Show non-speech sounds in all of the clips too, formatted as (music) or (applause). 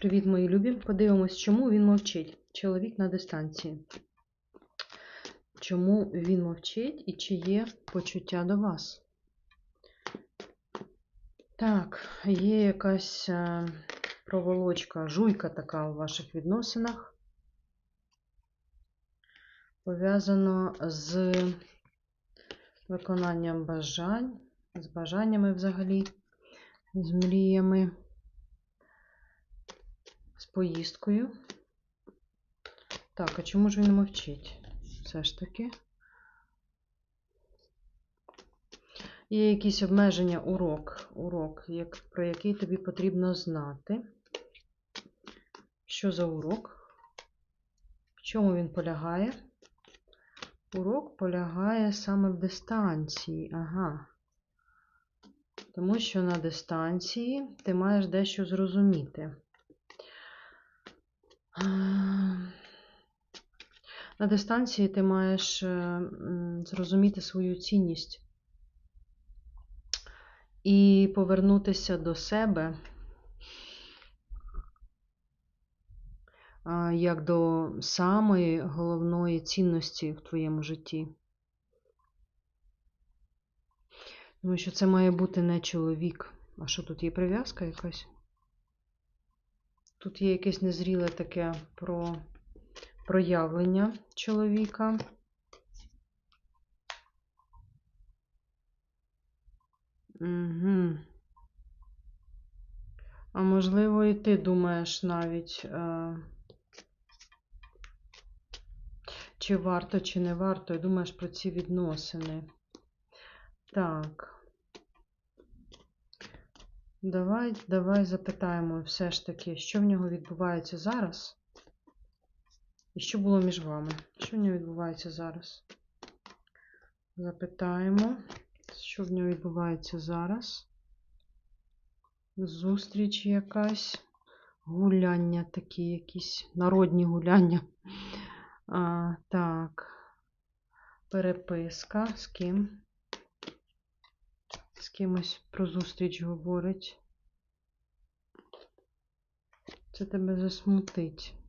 Привіт, мої любі. Подивимось, чому він мовчить. Чоловік на дистанції. Чому він мовчить і чи є почуття до вас? Так, є якась е, проволочка, жуйка така у ваших відносинах. Пов'язано з виконанням бажань, з бажаннями взагалі, з мріями, поїздкою. Так, а чому ж він мовчить? Все ж таки. Є якісь обмеження, урок, урок, як, про який тобі потрібно знати. Що за урок? В чому він полягає? Урок полягає саме в дистанції. Ага. Тому що на дистанції ти маєш дещо зрозуміти. На дистанції ти маєш е, зрозуміти свою цінність і повернутися до себе як до самої головної цінності в твоєму житті. Тому що це має бути не чоловік. А що тут є прив'язка якась? Тут є якесь незріле таке про проявлення чоловіка. Угу. А можливо, і ти думаєш навіть, е, чи варто, чи не варто, і думаєш про ці відносини. Так. Давай, давай запитаємо все ж таки, що в нього відбувається зараз? І що було між вами? Що в нього відбувається зараз? Запитаємо, що в нього відбувається зараз. Зустріч якась, гуляння такі, якісь народні гуляння. А, так, переписка з ким? З кимось про зустріч говорить. Це тебе засмутить.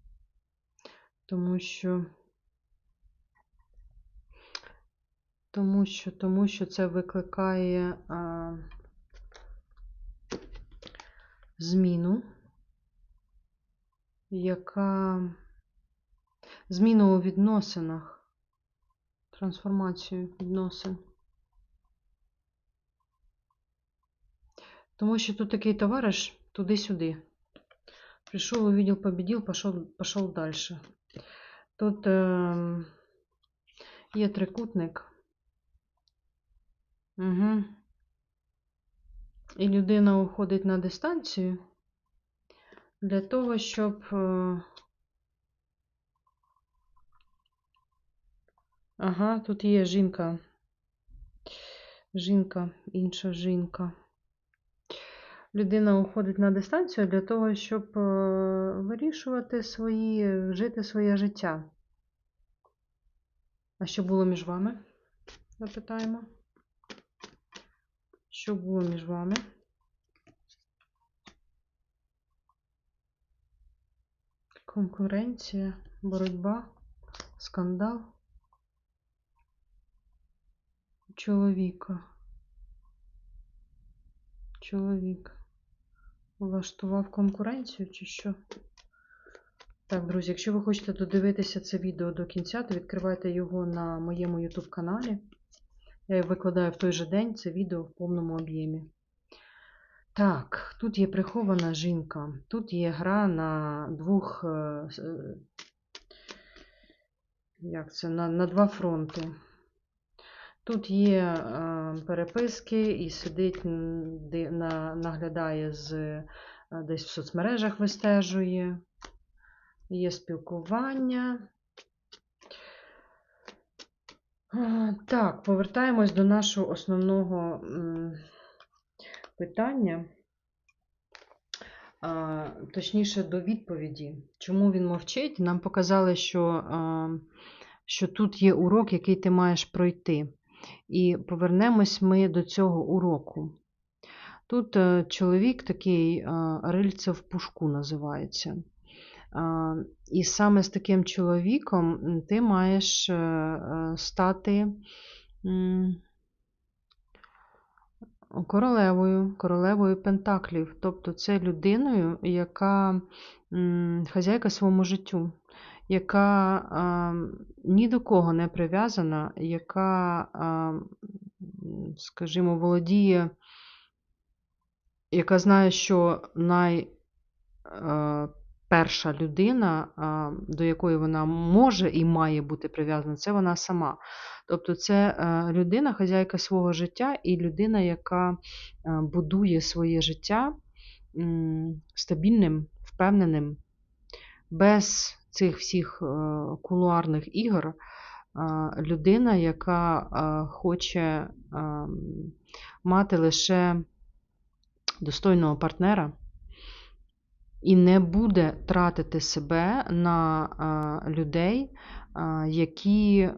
Тому що, тому що, тому що це викликає а, зміну, яка зміну у відносинах, трансформацію відносин. Тому що тут такий товариш туди-сюди. Пришел, увидел, победил, пошел, пошел дальше. Тут є трикутник. Угу. І людина уходить на дистанцію для того, щоб. Е, ага, тут є жінка. Жінка, інша жінка. Людина уходить на дистанцію для того, щоб е, вирішувати свої, жити своє життя. А що було між вами? Запитаємо. Що було між вами? Конкуренція, боротьба, скандал чоловіка. Чоловік влаштував конкуренцію чи що? Так, друзі, якщо ви хочете додивитися це відео до кінця, то відкривайте його на моєму YouTube каналі. Я викладаю в той же день це відео в повному об'ємі. Так, тут є прихована жінка, тут є гра на двох, е, як це, на, на два фронти. Тут є е, переписки і сидить, на, наглядає з, е, десь в соцмережах вистежує, є спілкування. Так, повертаємось до нашого основного питання, точніше до відповіді. Чому він мовчить? Нам показали, що, а, що тут є урок, який ти маєш пройти. І повернемось ми до цього уроку. Тут е, чоловік такий е, рильце пушку називається. І саме з таким чоловіком ти маєш е, е, стати королевою, королевою Пентаклів. Тобто це людиною, яка хазяйка своєму життю, яка а, ні до кого не прив'язана, яка, а, скажімо, володіє, яка знає, що най. е, людина, а, до якої вона може і має бути прив'язана, це вона сама. Тобто це е, людина, хазяйка свого життя, і людина, яка е, будує своє життя стабільним, впевненим, без цих всіх е, кулуарних ігор. е, Людина, яка е, хоче мати лише достойного партнера і не буде тратити себе на людей, які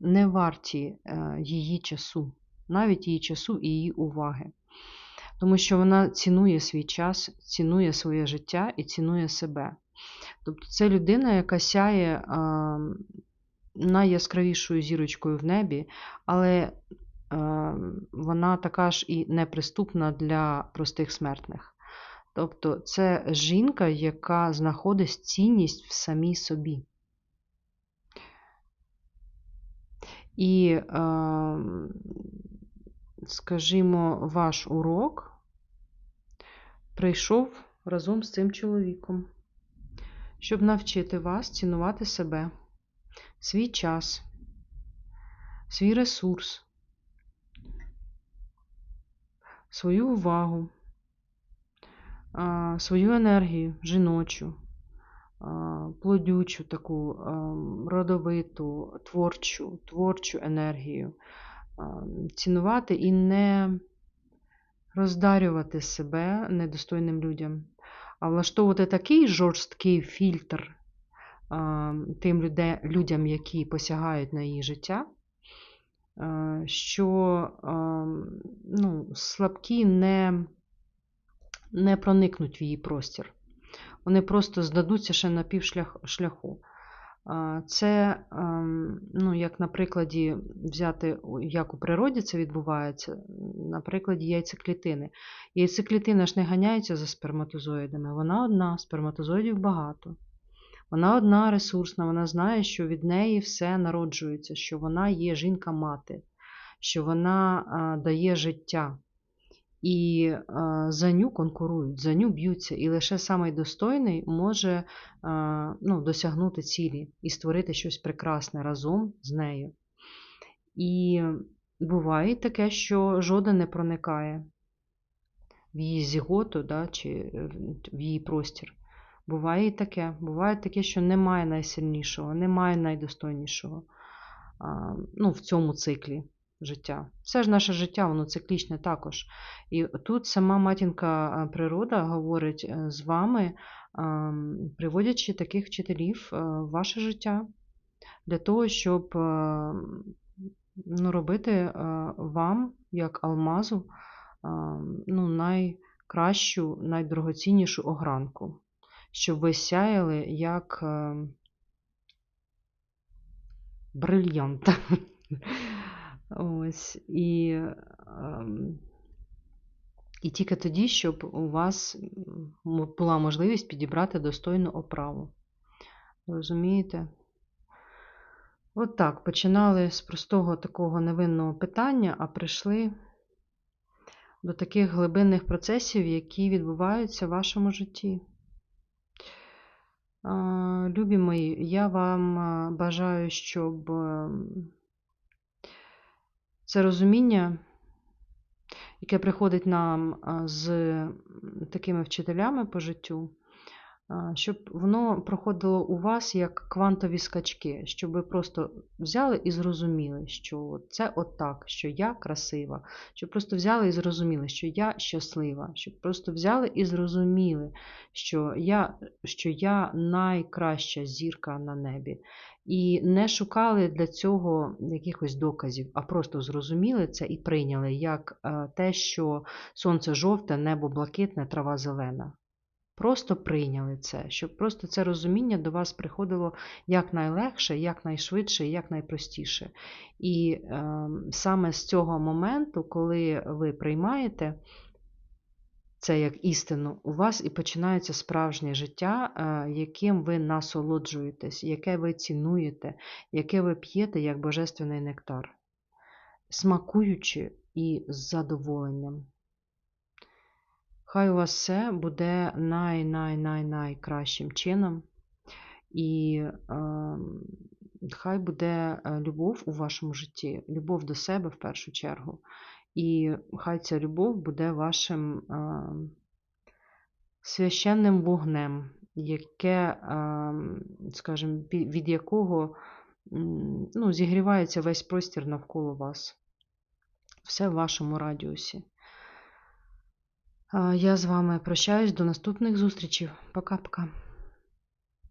не варті її часу, навіть її часу і її уваги. Тому що вона цінує свій час, цінує своє життя і цінує себе. Тобто це людина, яка сяє найяскравішою зірочкою в небі, але вона така ж і неприступна для простих смертних. Тобто це жінка, яка знаходить цінність в самій собі. І, скажімо, ваш урок прийшов разом з цим чоловіком, щоб навчити вас цінувати себе, свій час, свій ресурс, свою увагу свою енергію жіночу, плодючу таку родовиту, творчу, творчу енергію, цінувати і не роздарювати себе недостойним людям, влаштовувати такий жорсткий фільтр тим люде, людям, які посягають на її життя. Що ну, слабкі не не проникнуть в її простір. Вони просто здадуться ще на півшляху. Це, як на прикладі взяти, як у природі це відбувається, на прикладі яйцеклітини. Яйцеклітина ж не ганяється за сперматозоїдами, вона одна, сперматозоїдів багато. Вона одна ресурсна, вона знає, що від неї все народжується, що вона є жінка-мати, що вона дає життя. І е, за ню конкурують, за ню б'ються, і лише самий достойний може е, ну, досягнути цілі і створити щось прекрасне разом з нею. І буває таке, що жоден не проникає в її зіготу да, чи в її простір. Буває і таке. Буває таке, що немає найсильнішого, немає найдостойнішого ну, в цьому циклі життя. Все ж наше життя, воно циклічне також. І тут сама матінка природа говорить е, з вами, приводячи таких вчителів е, в ваше життя, для того, щоб е, ну, робити вам, як алмазу, ну, найкращу, найдорогоціннішу огранку, щоб ви сяяли як брильянт. (laughs) Ось, І ем, і тільки тоді, щоб у вас була можливість підібрати достойну оправу. Розумієте? От так, починали з простого такого невинного питання, а прийшли до таких глибинних процесів, які відбуваються в вашому житті. Любі мої, я вам бажаю, щоб ем, це розуміння, яке приходить нам з такими вчителями по життю, щоб воно проходило у вас як квантові скачки, щоб ви просто взяли і зрозуміли, що це отак, що я красива, щоб просто взяли і зрозуміли, що я щаслива, щоб просто взяли і зрозуміли, що я, що я найкраща зірка на небі. І не шукали для цього якихось доказів, а просто зрозуміли це і прийняли як е, те, що сонце жовте, небо блакитне, трава зелена. Просто прийняли це, щоб просто це розуміння до вас приходило якнайлегше, якнайшвидше, якнайпростіше. І е, саме з цього моменту, коли ви приймаєте це як істину, у вас і починається справжнє життя, е, яким ви насолоджуєтесь, яке ви цінуєте, яке ви п'єте як божественний нектар, смакуючи і з задоволенням. Хай у вас все буде най-най-най-найкращим чином. І е, хай буде е, любов у вашому житті, любов до себе в першу чергу. І хай ця любов буде вашим е, священним вогнем, яке, е, скажімо, від якого ну, зігрівається весь простір навколо вас. Все в вашому радіусі. Я з вами прощаюсь до наступних зустрічей. Пока-пока.